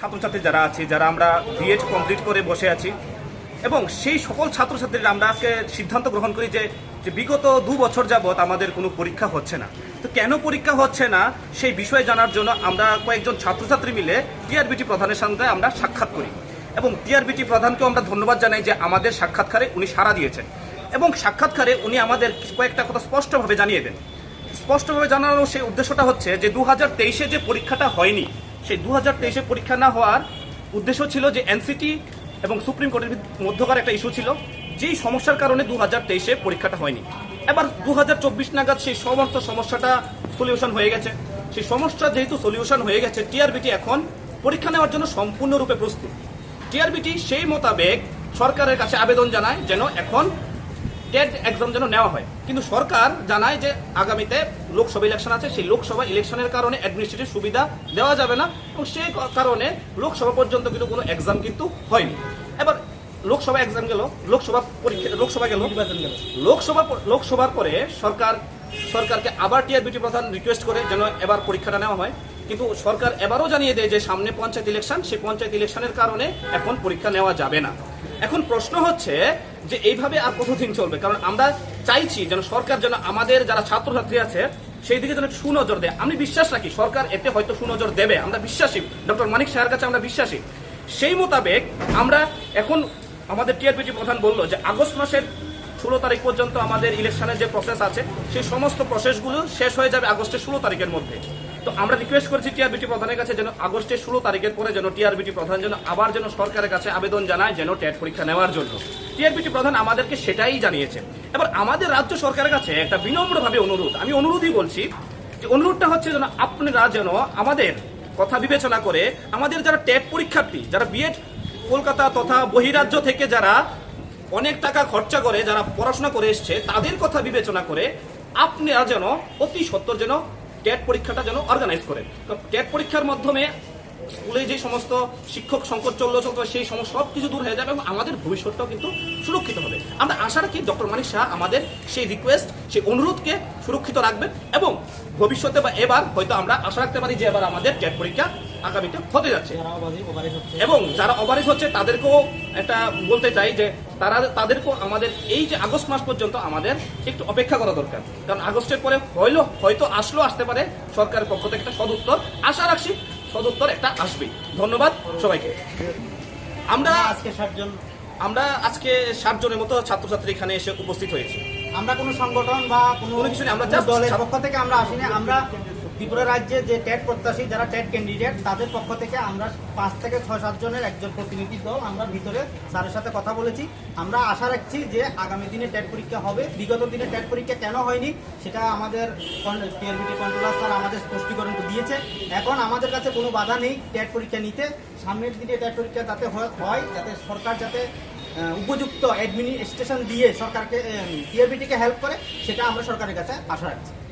ছাত্রছাত্রী যারা আছে, যারা আমরা বিএড কমপ্লিট করে বসে আছি, এবং সেই সকল ছাত্রছাত্রীরা আমরা আজকে সিদ্ধান্ত গ্রহণ করি যে যে বিগত দু বছর যাবৎ আমাদের কোনো পরীক্ষা হচ্ছে না। তো কেন পরীক্ষা হচ্ছে না, সেই বিষয়ে জানার জন্য আমরা কয়েকজন ছাত্রছাত্রী মিলে টিআরবিটি প্রধানের সঙ্গে আমরা সাক্ষাৎ করি। এবং টিআরবিটি প্রধানকেও আমরা ধন্যবাদ জানাই যে আমাদের সাক্ষাৎকারে উনি সাড়া দিয়েছেন। এবং সাক্ষাৎকারে উনি আমাদের কয়েকটা কথা স্পষ্টভাবে জানিয়ে দেন। স্পষ্টভাবে জানানোর সেই উদ্দেশ্যটা হচ্ছে যে দু হাজার যে পরীক্ষাটা হয়নি, সেই দু হাজার পরীক্ষা না হওয়ার উদ্দেশ্য ছিল যে এনসিটি এবং সুপ্রিম কোর্টের মধ্যকার একটা ইস্যু ছিল, যেই সমস্যার কারণে দু হাজার পরীক্ষাটা হয়নি। এবার দু হাজার চব্বিশ নাগাদ সেই সমস্ত সমস্যাটা সলিউশন হয়ে গেছে। সেই সমস্যা যেহেতু সলিউশন হয়ে গেছে টিআরবিটি এখন পরীক্ষা নেওয়ার জন্য সম্পূর্ণরূপে প্রস্তুত। টিআরবিটি সেই মোতাবেক সরকারের কাছে আবেদন জানায় যেন এখন টেট এক্সাম যেন নেওয়া হয়। কিন্তু সরকার জানায় যে আগামীতে লোকসভা ইলেকশন আছে সেই লোকসভা ইলেকশনের কারণে অ্যাডমিনিস্ট্রেটিভ সুবিধা দেওয়া যাবে না এবং সেই কারণে লোকসভা পর্যন্ত কিন্তু কোনো এক্সাম কিন্তু হয়নি। এবার লোকসভা এক্সাম গেল লোকসভা পরীক্ষা লোকসভা গেল। নির্বাচন গেল। লোকসভা লোকসভার পরে সরকার সরকারকে আবার টিআরবিটি প্রধান রিকোয়েস্ট করে যেন এবার পরীক্ষাটা নেওয়া হয়। কিন্তু সরকার এবারও জানিয়ে দেয় যে সামনে পঞ্চায়েত ইলেকশন, সেই পঞ্চায়েত ইলেকশনের কারণে এখন পরীক্ষা নেওয়া যাবে না। এখন প্রশ্ন হচ্ছে যে এইভাবে আর কতদিন চলবে? কারণ আমরা চাইছি যেন সরকার যেন আমাদের যারা ছাত্রছাত্রী আছে সেই দিকে যেন সুনজর দেয়। আমি বিশ্বাস রাখি, সরকার এতে হয়তো সুনজর দেবে। আমরা বিশ্বাসী। ডক্টর মানিক সাহের কাছে আমরা বিশ্বাসী। সেই মোতাবেক আমরা এখন আমাদের টিআরপিটি প্রধান বলল যে আগস্ট মাসের ষোলো তারিখ পর্যন্ত আমাদের ইলেকশনের যে প্রসেস আছে, সেই সমস্ত প্রসেসগুলো শেষ হয়ে যাবে আগস্টের ষোলো তারিখের মধ্যে। তো আমরা রিকোয়েস্ট করেছি টিআরবিটি প্রধানের কাছে যেন আগস্টের ষোলো তারিখের পরে যেন টিআরবিটি প্রধান যেন আবার যেন সরকারের কাছে আবেদন জানায় যেন টেট পরীক্ষা নেওয়ার জন্য। টিআরবিটি প্রধান আমাদেরকে সেটাই জানিয়েছে। এবার আমাদের রাজ্য সরকারের কাছে একটা বিনম্রভাবে অনুরোধ। আমি অনুরোধই বলছি যে অনুরোধটা হচ্ছে যেন আপনারা যেন আমাদের কথা বিবেচনা করে আমাদের যারা টেট পরীক্ষার্থী, যারা বিএড কলকাতা তথা বহিরাজ্য থেকে যারা অনেক টাকা খরচা করে, যারা পড়াশোনা করে এসছে, তাদের কথা বিবেচনা করে আপনারা যেন অতি সত্তর যেন টেট পরীক্ষাটা যেন অর্গানাইজ করেন ক্যাট পরীক্ষার মাধ্যমে স্কুলে যে সমস্ত শিক্ষক সংকট চলল চলতো সেই সমস্ত সব কিছু দূর হয়ে যাবে এবং আমাদের ভবিষ্যৎটাও কিন্তু সুরক্ষিত হবে। আমরা আশা রাখি ডক্টর মানিক শাহ আমাদের সেই রিকোয়েস্ট সেই অনুরোধকে সুরক্ষিত রাখবেন এবং ভবিষ্যতে বা এবার হয়তো আমরা আশা রাখতে পারি যে এবার আমাদের টেট পরীক্ষা আগামীতে হতে যাচ্ছে। এবং যারা অবারিশ হচ্ছে তাদেরকেও একটা বলতে চাই যে তারা তাদেরকেও আমাদের এই যে আগস্ট মাস পর্যন্ত আমাদের একটু অপেক্ষা করা দরকার। কারণ আগস্টের পরে হইল হয়তো আসলেও আসতে পারে সরকারের পক্ষ থেকে একটা সদুত্তর। আশা রাখছি সদুত্তর একটা আসবে। ধন্যবাদ সবাইকে। আমরা আজকে ষাটজন আমরা আজকে ষাট জনের মতো ছাত্রছাত্রী এখানে এসে উপস্থিত হয়েছি। আমরা কোনো সংগঠন বা কোনো কিছু নেই, আমরা দলের পক্ষ থেকে আমরা আসিনি আমরা ত্রিপুরা রাজ্যে যে টেট প্রত্যাশী যারা টেট ক্যান্ডিডেট, তাদের পক্ষ থেকে আমরা পাঁচ থেকে ছয়, সাত জনের একজন প্রতিনিধি দল আমরা ভিতরে স্যারের সাথে কথা বলেছি। আমরা আশা রাখছি যে আগামী দিনে টেট পরীক্ষা হবে। বিগত দিনে টেট পরীক্ষা কেন হয়নি, সেটা আমাদের টিআরবিটি কন্ট্রোলার স্যার আমাদের স্পষ্টীকরণ দিয়েছে। এখন আমাদের কাছে কোনো বাধা নেই টেট পরীক্ষা নিতে। সামনের দিনে টেট পরীক্ষা যাতে হয়- হয়, যাতে সরকার যাতে উপযুক্ত অ্যাডমিনিস্ট্রেশন দিয়ে সরকারকে টিআরবিটিকে হেল্প করে, সেটা আমরা সরকারের কাছে আশা রাখছি।